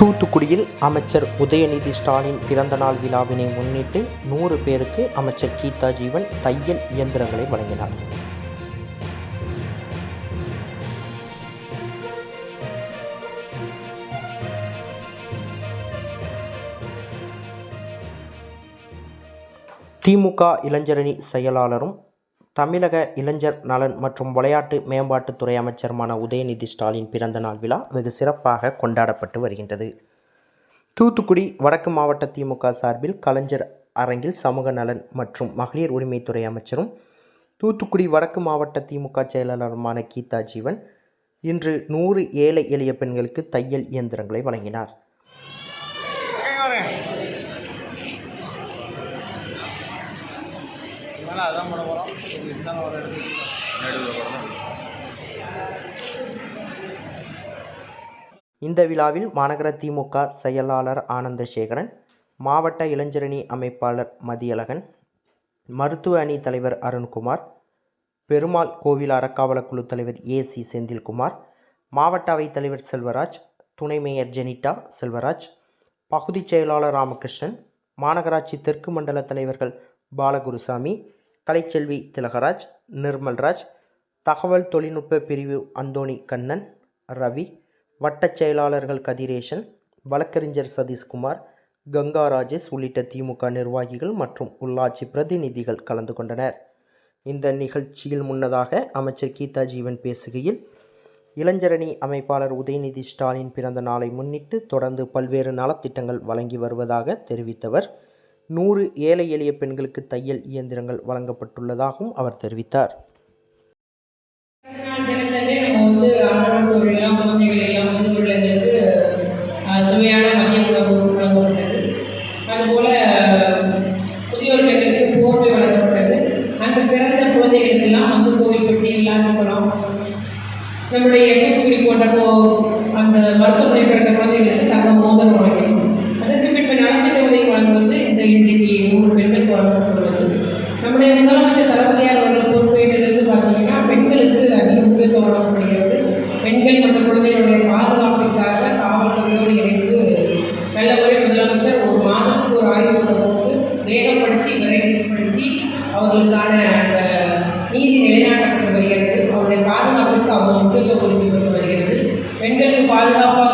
தூத்துக்குடியில் அமைச்சர் உதயநிதி ஸ்டாலின் பிறந்தநாள் விழாவினை முன்னிட்டு நூறு பேருக்கு அமைச்சர் கீதா ஜீவன் தையல் இயந்திரங்களை வழங்கினார். திமுக இளைஞரணி செயலாளரும் தமிழக இளைஞர் நலன் மற்றும் விளையாட்டு மேம்பாட்டுத்துறை அமைச்சருமான உதயநிதி ஸ்டாலின் பிறந்தநாள் விழா வெகு சிறப்பாக கொண்டாடப்பட்டு வருகின்றது. தூத்துக்குடி வடக்கு மாவட்ட திமுக சார்பில் கலைஞர் அரங்கில் சமூக நலன் மற்றும் மகளிர் உரிமைத்துறை அமைச்சரும் தூத்துக்குடி வடக்கு மாவட்ட திமுக செயலாளருமான கீதா ஜீவன் இன்று நூறு ஏழை எளிய பெண்களுக்கு தையல் இயந்திரங்களை வழங்கினார். அதான் பண்ண போகிறோம் இருந்தாலும் ஒரு இடத்துக்கு இந்த விழாவில் மாநகர திமுக செயலாளர் ஆனந்தசேகரன் மாவட்ட இளைஞரணி அமைப்பாளர் மதியழகன் மருத்துவ அணி தலைவர் அருண்குமார் பெருமாள் கோவில் அறக்காவலக்குழு தலைவர் ஏ சி செந்தில்குமார் மாவட்ட அவைத்தலைவர் செல்வராஜ் துணை மேயர் ஜெனிட்டா செல்வராஜ் பகுதிச் செயலாளர் ராமகிருஷ்ணன் மாநகராட்சி தெற்கு மண்டல தலைவர்கள் பாலகுருசாமி கலைச்செல்வி திலகராஜ் நிர்மல்ராஜ் தகவல் தொழில்நுட்ப பிரிவு அந்தோணி கண்ணன் ரவி வட்டச் செயலாளர்கள் கதிரேசன் வழக்கறிஞர் சதீஷ்குமார் கங்கா ராஜேஷ் உள்ளிட்ட திமுக நிர்வாகிகள் மற்றும் உள்ளாட்சி பிரதிநிதிகள் கலந்து கொண்டனர். இந்த நிகழ்ச்சியில் முன்னதாக அமைச்சர் கீதா ஜீவன் பேசுகையில் இளைஞரணி அமைப்பாளர் உதயநிதி ஸ்டாலின் பிறந்த நாளை முன்னிட்டு தொடர்ந்து பல்வேறு நலத்திட்டங்கள் வழங்கி வருவதாக தெரிவித்தவர். நூறு ஏழை எளிய பெண்களுக்கு தையல் இயந்திரங்கள் வழங்கப்பட்டுள்ளதாகவும் அவர் தெரிவித்தார். அவர்களுக்கான அந்த நீதி நிலைநாட்டப்பட்டு வருகிறது. அவருடைய பாதுகாப்புக்கு அவ்வளவு முக்கியத்துவம் கொடுக்கப்பட்டு வருகிறது. பெண்களுக்கு பாதுகாப்பாக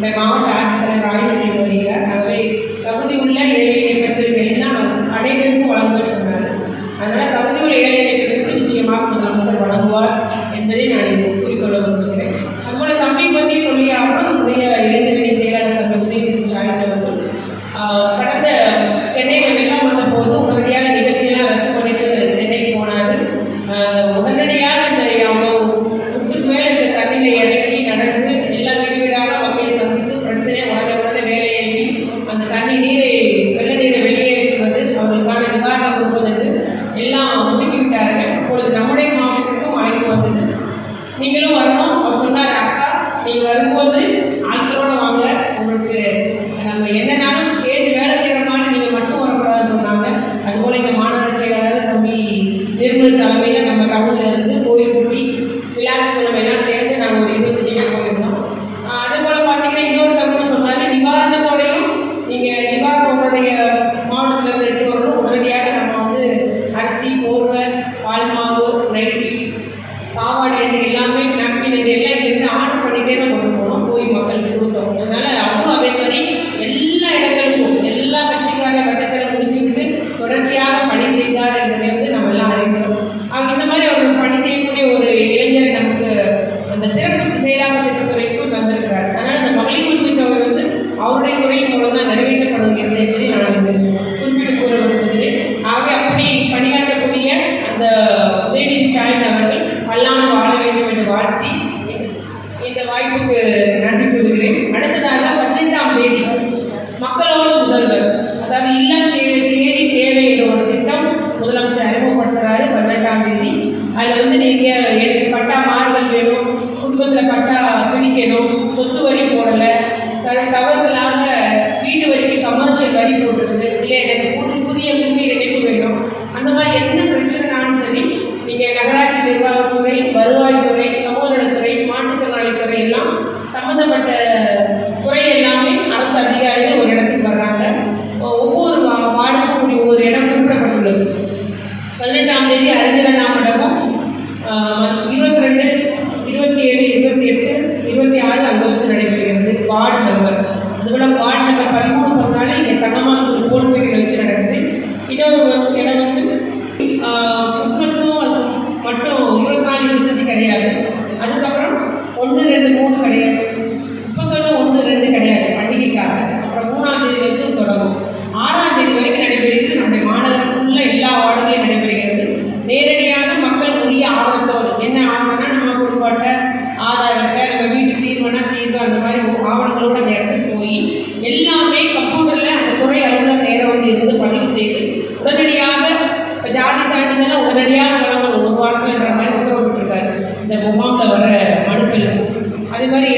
my mom died நம்ம என்னன்னாலும் சேர்ந்து வேலை செய்கிறமான நீங்கள் மட்டும் வரக்கூடாதுன்னு சொன்னாங்க. அதுபோல் இங்கே மாநகர செயலாளர் தம்பி நிர்மல் தலைமையில் முதலமைச்சர் அறிமுகப்படுத்துறாரு பதினெட்டாம் தேதி. அதில் வந்து நீங்கள் அப்படின்னா உடனடியாக வழங்கணும் ஒரு வாரத்தில்ன்ற மாதிரி உத்தரவிட்டிருக்காரு இந்த முகாமில் வர மனுக்களுக்கு. அதே மாதிரி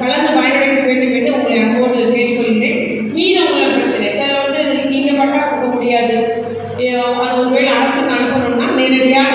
கலந்து பயனடைக்க வேண்டும் என்று உங்களை அன்போடு கேட்டுக்கொள்கிறேன். மீதம் உள்ள பிரச்சனை. சில வந்து இங்கே பட்டா கொடுக்க முடியாது. அது ஒருவேளை அரசுக்கு அனுப்பணும்னா நேரடியாக